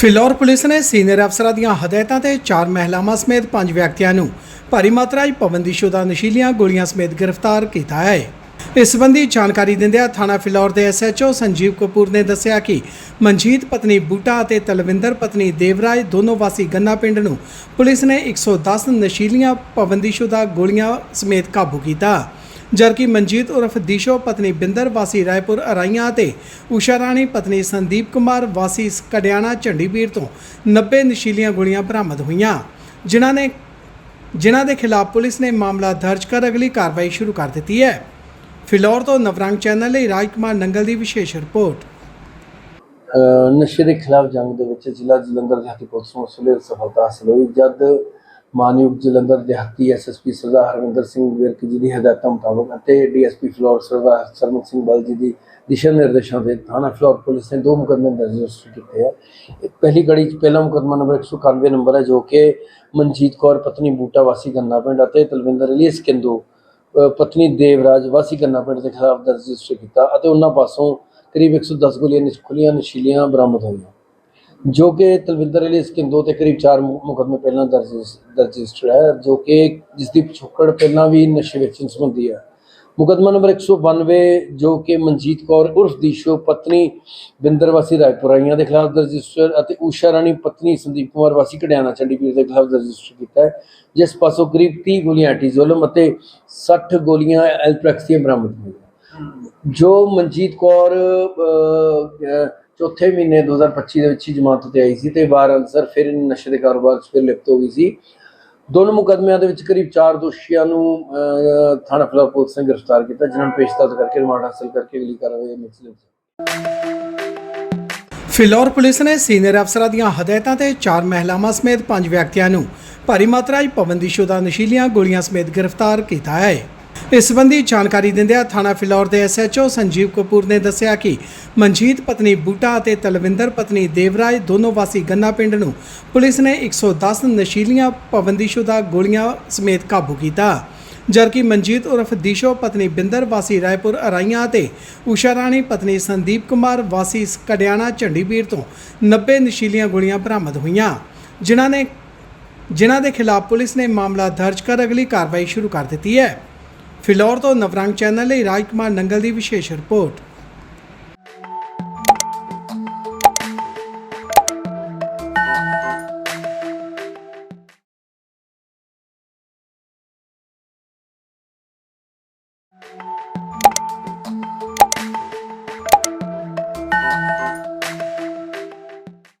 Phillaur police ਨੇ senior ਅਫਸਰਾਂ ਦੀਆਂ ਹਦਾਇਤਾਂ ਤੇ ਚਾਰ ਮਹਿਲਾਵਾਂ ਸਮੇਤ ਪੰਜ ਵਿਅਕਤੀਆਂ ਨੂੰ ਭਾਰੀ ਮਾਤਰਾ 'ਚ ਪਾਬੰਦੀਸ਼ੁਦਾ ਨਸ਼ੀਲੀਆਂ ਗੋਲੀਆਂ ਸਮੇਤ ਗ੍ਰਿਫਤਾਰ ਕੀਤਾ ਹੈ। ਇਸ ਸੰਬੰਧੀ ਜਾਣਕਾਰੀ ਦਿੰਦਿਆਂ ਥਾਣਾ ਫਿਲੌਰ ਦੇ ਐਸਐਚਓ ਸੰਜੀਵ ਕਪੂਰ ਨੇ ਦੱਸਿਆ ਕਿ ਮਨਜੀਤ ਪਤਨੀ ਬੂਟਾ ਅਤੇ ਤਲਵਿੰਦਰ ਪਤਨੀ ਦੇਵਰਾਜ ਦੋਨੋਂ ਵਾਸੀ ਗੰਨਾ ਪਿੰਡ ਨੂੰ ਪੁਲਿਸ ਨੇ 110 ਨਸ਼ੀਲੀਆਂ ਪਾਬੰਦੀਸ਼ੁਦਾ ਗੋਲੀਆਂ ਸਮੇਤ ਕਾਬੂ ਕੀਤਾ। ਜਦਕਿ ਮਨਜੀਤ ਉਰਫ ਦੀਸ਼ੋ, ਪਤਨੀ ਬਿੰਦਰ, ਵਾਸੀ ਰਾਏਪੁਰ ਅਰਾਈਆਂ ਅਤੇ ਊਸ਼ਾ ਰਾਣੀ, ਪਤਨੀ ਸੰਦੀਪ ਕੁਮਾਰ, ਵਾਸੀ ਕੜਿਆਣਾ ਝੰਡੀਬੀਰ ਤੋਂ 90 ਨਸ਼ੀਲੀਆਂ ਗੋਲੀਆਂ ਬਰਾਮਦ ਹੋਈਆਂ। ਜਿਨ੍ਹਾਂ ਨੇ ਜਿਨ੍ਹਾਂ ਦੇ ਖਿਲਾਫ ਪੁਲਿਸ ਨੇ ਮਾਮਲਾ ਦਰਜ ਕਰ ਅਗਲੀ ਕਾਰਵਾਈ ਸ਼ੁਰੂ ਕਰ ਦਿੱਤੀ ਹੈ। ਫਿਲੌਰ ਤੋਂ ਨਵਰੰਗ ਚੈਨਲ ਲਈ ਰਾਜਕੁਮਾਰ ਨੰਗਲ ਦੀ ਵਿਸ਼ੇਸ਼ ਰਿਪੋਰਟ। ਨਸ਼ੇ ਦੇ ਖਿਲਾਫ ਜੰਗ ਦੇ ਵਿੱਚ ਜ਼ਿਲ੍ਹਾ ਜਲੰਧਰ ਦਿਹਾਤੀ ਪੁਲਿਸ ਨੂੰ ਸੁਲੇਲ ਸਫਲਤਾ ਹਾਸਲ ਹੋਈ। ਜਦ ਮਾਨਯੋਗ ਜਲੰਧਰ ਦਿਹਾਤੀ ਐਸਐਸਪੀ ਸਰਦਾਰ ਹਰਵਿੰਦਰ ਸਿੰਘ ਵਿਰਕ ਜੀ ਦੀ ਹਦਾਇਤਾਂ ਮੁਤਾਬਕ ਅਤੇ ਡੀਐਸਪੀ ਫਲੋਰ ਸਰਦਾਰ ਸਰਮਨ ਸਿੰਘ ਬਲ ਜੀ ਦੀ ਦਿਸ਼ਾ ਨਿਰਦੇਸ਼ਾਂ ਤੇ ਥਾਣਾ ਫਲੋਰ ਪੁਲਿਸ ਨੇ ਦੋ ਮੁਕੱਦਮੇ ਦਰਜ ਰਜਿਸਟਰ ਕੀਤੇ ਹੈ ਪਹਿਲੀ ਕੜੀ 'ਚ ਪਹਿਲਾ ਮੁਕੱਦਮਾ ਨੰਬਰ 191 ਨੰਬਰ ਹੈ ਜੋ ਕਿ ਮਨਜੀਤ ਕੌਰ, ਪਤਨੀ ਬੂਟਾ, ਵਾਸੀ ਗੰਨਾ ਪਿੰਡ ਅਤੇ ਤਲਵਿੰਦਰ ਅਲੀ ਸਕਿੰਦੂ ਪਤਨੀ ਦੇਵਰਾਜ, ਵਾਸੀ ਗੰਨਾ ਪਿੰਡ ਦੇ ਖਿਲਾਫ ਦਰਜ ਰਜਿਸਟਰ ਕੀਤਾ ਅਤੇ ਉਹਨਾਂ ਪਾਸੋਂ ਕਰੀਬ 110 ਗੋਲੀਆਂ ਨਿਸ਼- ਖੁੱਲੀਆਂ, ਨਸ਼ੀਲੀਆਂ ਬਰਾਮਦ ਹੋਈਆਂ। ਜੋ ਕਿ ਤਲਵਿੰਦਰ ਅਲੀ ਸਕਿੰਦੋ ਤੇ ਕਰੀਬ 4 ਮੁਕੱਦਮੇ ਪਹਿਲਾਂ ਦਰਜ ਰਜਿਸਟਰ ਹੈ ਜੋ ਕਿ ਜਿਸ ਦੀ ਪਿਛੋਕੜ ਪਹਿਲਾਂ ਵੀ ਨਸ਼ੇ ਵੇਚਣ ਸੰਬੰਧੀ ਹੈ। ਮੁਕੱਦਮਾ ਨੰਬਰ 192 ਜੋ ਕਿ ਮਨਜੀਤ ਕੌਰ ਉਰਫ ਦੀਸ਼ੋ ਪਤਨੀ ਬਿੰਦਰ ਵਾਸੀ ਰਾਏਪੁਰਾਈਆਂ ਦੇ ਖਿਲਾਫ ਦਰਜ ਰਜਿਸਟਰ ਅਤੇ ਊਸ਼ਾ ਰਾਣੀ ਪਤਨੀ ਸੰਦੀਪ ਕੁਮਾਰ ਵਾਸੀ ਕੜਿਆਣਾ ਚੰਡੀਗੜ੍ਹ ਦੇ ਖਿਲਾਫ ਦਰਜ ਰਜਿਸਟਰ ਕੀਤਾ ਹੈ ਜਿਸ ਪਾਸੋਂ ਕਰੀਬ 30 ਗੋਲੀਆਂ ਐਂਟੀਜ਼ੋਲਮ ਅਤੇ 60 ਗੋਲੀਆਂ ਐਲਪ੍ਰੈਕਸ ਦੀਆਂ ਬਰਾਮਦ ਹੋਈਆਂ। ਜੋ ਮਨਜੀਤ ਕੌਰ ਚੌਥੇ ਮਹੀਨੇ 2025 ਦੇ ਵਿੱਚ ਹੀ ਜਮਾਨਤ ਤੇ ਆਈ ਸੀ ਤੇ ਬਾਹਰ ਅੰਸਰ ਫਿਰ ਨਸ਼ੇ ਦੇ ਕਾਰੋਬਾਰ 'ਚ ਫਿਰ ਲਿਪਤ ਹੋ ਗਈ ਸੀ। ਦੋਨੋਂ ਮੁਕੱਦਮਿਆਂ ਦੇ ਵਿੱਚ ਕਰੀਬ 4 ਦੋਸ਼ੀਆਂ ਨੂੰ ਥਾਣਾ ਫਿਲੌਰ ਪੁਲਿਸ ਨੇ ਗ੍ਰਿਫਤਾਰ ਕੀਤਾ, ਜਿਨ੍ਹਾਂ ਨੂੰ ਪੇਸ਼ਤਰ ਕਰਕੇ ਰਿਮਾਂਡ ਹਾਸਲ ਕਰਕੇ ਅਗਲੀ ਕਾਰਵਾਈ ਮਿਲ ਫਿਲੌਰ ਪੁਲਿਸ ਨੇ ਸੀਨੀਅਰ ਅਫਸਰਾਂ ਦੀਆਂ ਹਦਾਇਤਾਂ ਤੇ ਚਾਰ ਮਹਿਲਾਵਾਂ ਸਮੇਤ ਪੰਜ ਵਿਅਕਤੀਆਂ ਨੂੰ ਭਾਰੀ ਮਾਤਰਾ 'ਚ ਦਾ ਨਸ਼ੀਲੀਆਂ ਗੋਲੀਆਂ ਸਮੇਤ ਗ੍ਰਿਫਤਾਰ ਕੀਤਾ ਹੈ। ਇਸ ਸੰਬੰਧੀ ਜਾਣਕਾਰੀ ਦਿੰਦਿਆਂ ਥਾਣਾ ਫਿਲੌਰ ਦੇ ਐਸਐਚਓ ਸੰਜੀਵ ਕਪੂਰ ਨੇ ਦੱਸਿਆ ਕਿ ਮਨਜੀਤ ਪਤਨੀ ਬੂਟਾ ਅਤੇ ਤਲਵਿੰਦਰ ਪਤਨੀ ਦੇਵਰਾਜ ਦੋਨੋਂ ਵਾਸੀ ਗੰਨਾ ਪਿੰਡ ਨੂੰ ਪੁਲਿਸ ਨੇ 110 ਨਸ਼ੀਲੀਆਂ ਪਾਬੰਦੀਸ਼ੁਦਾ ਗੋਲੀਆਂ ਸਮੇਤ ਕਾਬੂ ਕੀਤਾ। ਜਦਕਿ ਮਨਜੀਤ ਉਰਫ ਦੀਸ਼ੋ ਪਤਨੀ ਬਿੰਦਰ ਵਾਸੀ ਰਾਏਪੁਰ ਅਰਾਈਆਂ ਅਤੇ ਊਸ਼ਾ ਰਾਣੀ ਪਤਨੀ ਸੰਦੀਪ ਕੁਮਾਰ ਵਾਸੀ ਕੜਿਆਣਾ ਝੰਡੀਬੀਰ ਤੋਂ 90 ਨਸ਼ੀਲੀਆਂ ਗੋਲੀਆਂ ਬਰਾਮਦ ਹੋਈਆਂ। ਜਿਨ੍ਹਾਂ ਨੇ ਜਿਨ੍ਹਾਂ ਦੇ ਖਿਲਾਫ ਪੁਲਿਸ ਨੇ ਮਾਮਲਾ ਦਰਜ ਕਰ ਅਗਲੀ ਕਾਰਵਾਈ ਸ਼ੁਰੂ ਕਰ ਦਿੱਤੀ ਹੈ। ਫਿਲੌਰ ਤੋਂ ਨਵਰੰਗ ਚੈਨਲ ਲਈ ਰਾਜਕੁਮਾਰ ਨੰਗਲ ਦੀ ਵਿਸ਼ੇਸ਼ ਰਿਪੋਰਟ। you